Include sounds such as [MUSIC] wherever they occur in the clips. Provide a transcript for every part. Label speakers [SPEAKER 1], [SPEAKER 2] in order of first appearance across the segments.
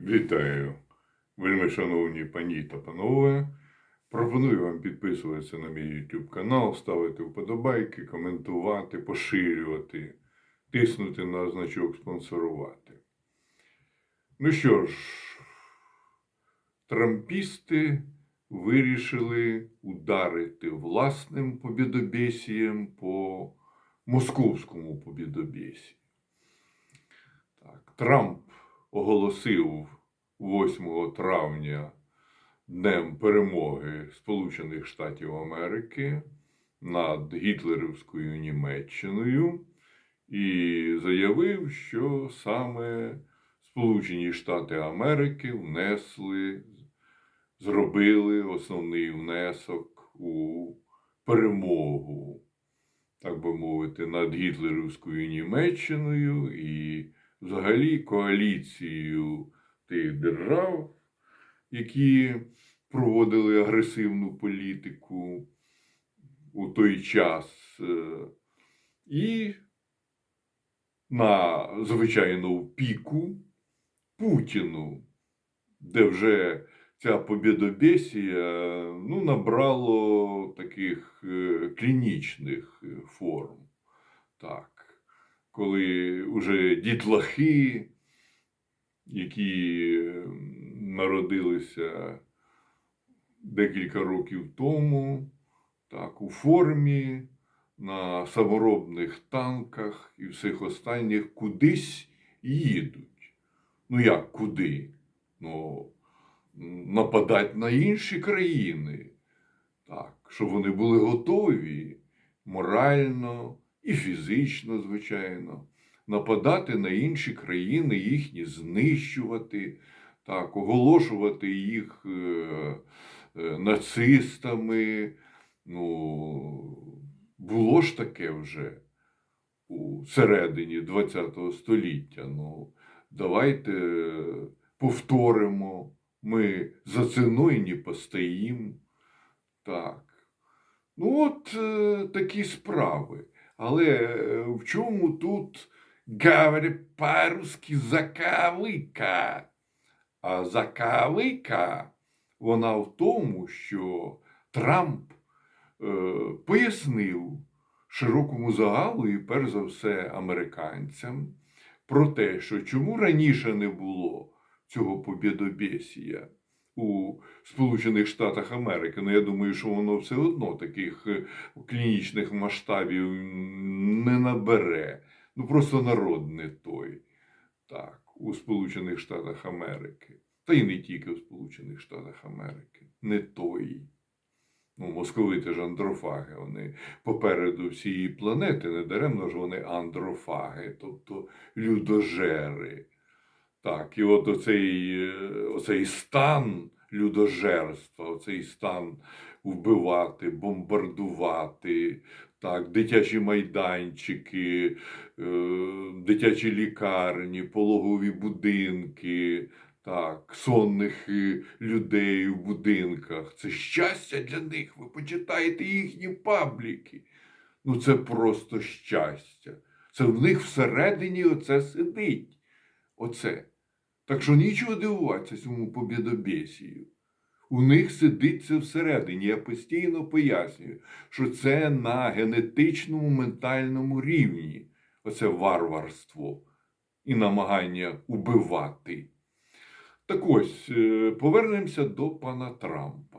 [SPEAKER 1] Вітаю, вельми шановні пані та панове. Пропоную вам підписуватися на мій YouTube канал, ставити вподобайки, коментувати, поширювати, тиснути на значок спонсорувати. Ну що ж, трампісти вирішили ударити власним побідобєсієм по московському побідобєсі. Так, Трамп оголосив 8 травня Днем перемоги Сполучених Штатів Америки над гітлерівською Німеччиною і заявив, що саме Сполучені Штати Америки внесли, зробили основний внесок у перемогу, так би мовити, над гітлерівською Німеччиною і взагалі коаліцією тих держав, які проводили агресивну політику у той час. Е, І на, звичайно, піку Путіну, де вже ця побєдобєсія ну, набрало таких е, клінічних е, форм. Так коли вже дітлахи, які ем, народилися декілька років тому, так, у формі, на саморобних танках і всіх останніх кудись їдуть. Ну як куди? Ну, нападать на інші країни, так, щоб вони були готові морально і фізично, звичайно, нападати на інші країни, їхні знищувати, так, оголошувати їх е, е, нацистами. Ну, було ж таке вже у середині ХХ століття. Ну, давайте повторимо, ми за ціною не постоїмо. Так. Ну, от е, такі справи. Але е, в чому тут говорить по-русски закавика? А закавика вона в тому, що Трамп е, пояснив широкому загалу і перш за все американцям про те, що чому раніше не було цього побєдобєсія у Сполучених Штатах Америки. Ну, я думаю, що воно все одно таких е, клінічних масштабів не набере. Ну, просто народ не той. Так, у Сполучених Штатах Америки. Та й не тільки у Сполучених Штатах Америки. Не той. Ну, московити ж андрофаги, вони попереду всієї планети, не даремно ж вони андрофаги, тобто людожери. Так, і от оцей, е, оцей стан людожерства, оцей стан вбивати, бомбардувати, так, дитячі майданчики, е, дитячі лікарні, пологові будинки, так, сонних е, людей в будинках. Це щастя для них. Ви почитаєте їхні пабліки. Ну, це просто щастя. Це в них всередині оце сидить. Оце. Так що нічого дивуватися цьому побєдобєсію. У них сидить це всередині. Я постійно пояснюю, що це на генетичному ментальному рівні оце варварство і намагання убивати. Так ось, е, повернемося до пана Трампа.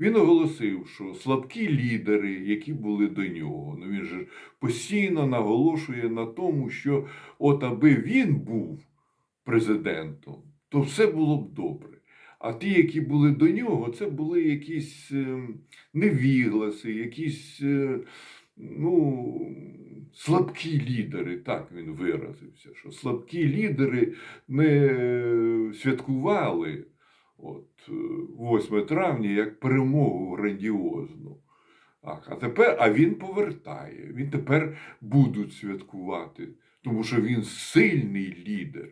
[SPEAKER 1] Він оголосив, що слабкі лідери, які були до нього, ну він же постійно наголошує на тому, що от аби він був президентом, то все було б добре. А ті, які були до нього, це були якісь е, невігласи, якісь е, ну, слабкі лідери, так він виразився, що слабкі лідери не святкували от, 8 травня як перемогу грандіозну. Так, а тепер а він повертає. Він тепер будуть святкувати, тому що він сильний лідер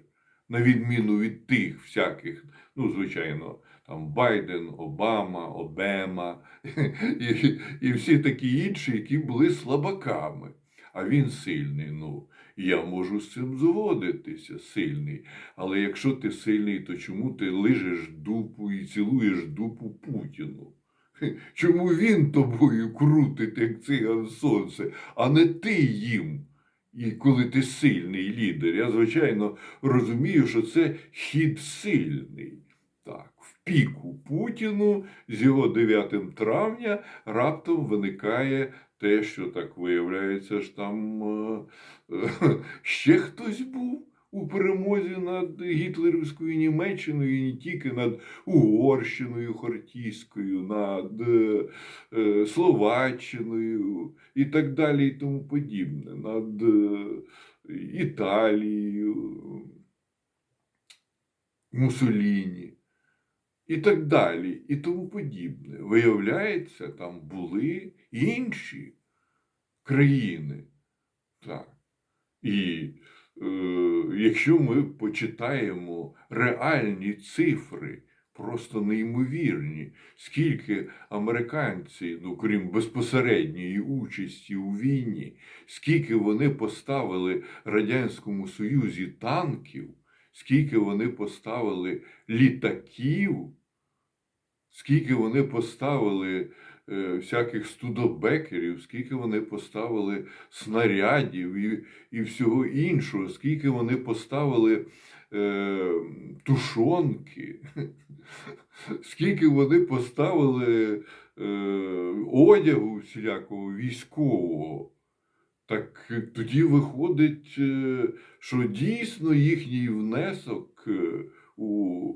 [SPEAKER 1] на відміну від тих всяких, ну, звичайно, там Байден, Обама, Обема [LAUGHS] і, і всі такі інші, які були слабаками. А він сильний. ну. Я можу з цим згодитися, сильний. Але якщо ти сильний, то чому ти лижеш дупу і цілуєш дупу Путіну? Чому він тобою крутить, як циган сонце, а не ти їм? І коли ти сильний лідер, я звичайно розумію, що це хід сильний. Так, в піку Путіну з його 9 травня раптом виникає те, що так виявляється, ж там е, [LAUGHS] ще хтось був у перемозі над гітлерівською Німеччиною і не тільки над Угорщиною Хортійською, над е, е, Словаччиною і так далі, і тому подібне, над е, Італією, Мусоліні і так далі, і тому подібне. Виявляється, там були інші країни. Так. І е, якщо ми почитаємо реальні цифри, просто неймовірні, скільки американці, ну крім безпосередньої участі у війні, скільки вони поставили Радянському Союзі танків, скільки вони поставили літаків, скільки вони поставили всяких студобекерів, скільки вони поставили снарядів і, і всього іншого, скільки вони поставили е, тушонки, [LAUGHS] скільки вони поставили е, одягу всілякого військового. Так е, тоді виходить, е, що дійсно їхній внесок е, у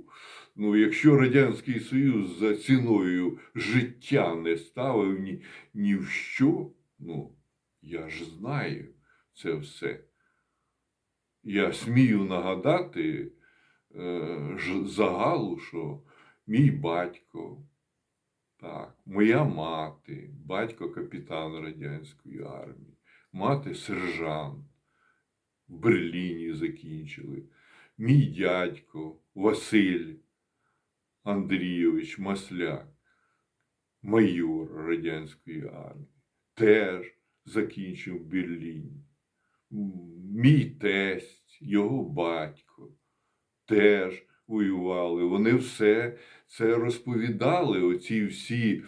[SPEAKER 1] ну, якщо Радянський Союз за ціною життя не ставив ні, ні в що, ну, я ж знаю це все. Я смію нагадати е, загалу, що мій батько, так, моя мати, батько капітан радянської армії, мати сержант в Берліні закінчили, мій дядько Василь Андрійович Масляк, майор радянської армії, теж закінчив в Берліні. Мій тесть, його батько теж воювали. Вони все це розповідали, оці всі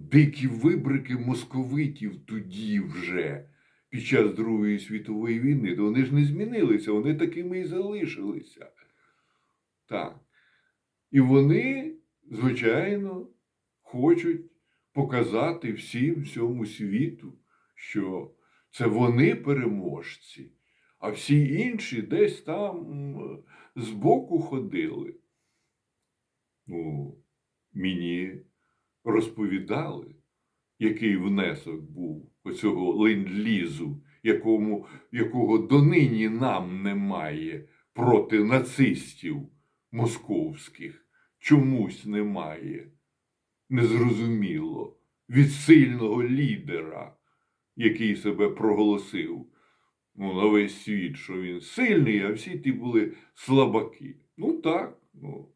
[SPEAKER 1] дикі вибрики московитів тоді вже. Під час Другої світової війни, то вони ж не змінилися, вони такими і залишилися. Так. І вони, звичайно, хочуть показати всім всьому світу, що це вони переможці, а всі інші десь там збоку ходили. Ну, мені розповідали, який внесок був оцього ленд-лізу, якому, якого донині нам немає проти нацистів московських. Чомусь немає. Незрозуміло. Від сильного лідера, який себе проголосив ну, на весь світ, що він сильний, а всі ті були слабаки. Ну так, ну.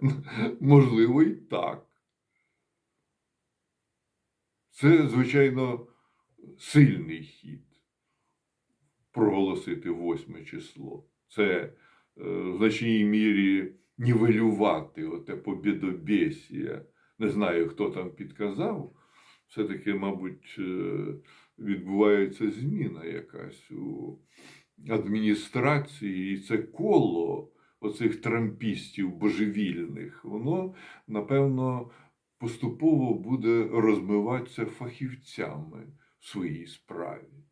[SPEAKER 1] [LAUGHS] Можливо, і так. Це, звичайно, сильний хід проголосити 8 число. Це в значній мірі нівелювати оте побідобєсія. Не знаю, хто там підказав. Все-таки, мабуть, е, відбувається зміна якась у адміністрації, і це коло оцих трампістів божевільних, воно, напевно, поступово буде розмиватися фахівцями в своїй справі.